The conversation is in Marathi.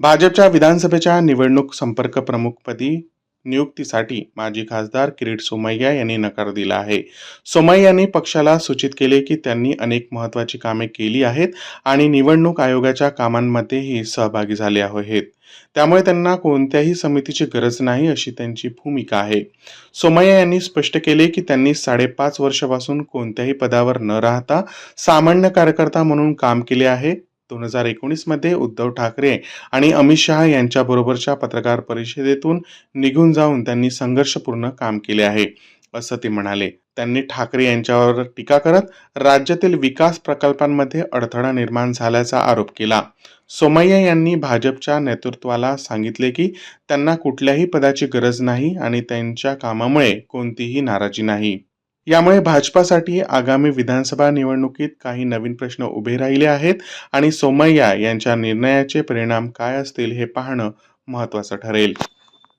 भाजपच्या विधानसभेच्या निवडणूक संपर्क प्रमुखपदी नियुक्तीसाठी माजी खासदार किरीट सोमय्या यांनी नकार दिला आहे. सोमय्यांनी पक्षाला सूचित केले की त्यांनी अनेक महत्त्वाची कामे केली आहेत आणि निवडणूक आयोगाच्या कामांमध्येही सहभागी झाले आहेत. त्यामुळे त्यांना कोणत्याही समितीची गरज नाही अशी त्यांची भूमिका आहे. सोमय्या यांनी स्पष्ट केले की त्यांनी साडेपाच वर्षापासून कोणत्याही पदावर न राहता सामान्य कार्यकर्ता म्हणून काम केले आहे. दोन हजार एकोणीसमध्ये उद्धव ठाकरे आणि अमित शहा यांच्याबरोबरच्या पत्रकार परिषदेतून निघून जाऊन त्यांनी संघर्षपूर्ण काम केले आहे असं ते म्हणाले. त्यांनी ठाकरे यांच्यावर टीका करत राज्यातील विकास प्रकल्पांमध्ये अडथळा निर्माण झाल्याचा आरोप केला. सोमय्या यांनी भाजपच्या नेतृत्वाला सांगितले की त्यांना कुठल्याही पदाची गरज नाही आणि त्यांच्या कामामुळे कोणतीही नाराजी नाही. यामुळे भाजपासाठी आगामी विधानसभा निवडणुकीत काही नवीन प्रश्न उभे राहिले आहेत आणि सोमय्या यांच्या निर्णयाचे परिणाम काय असतील हे पाहणं महत्त्वाचं ठरेल.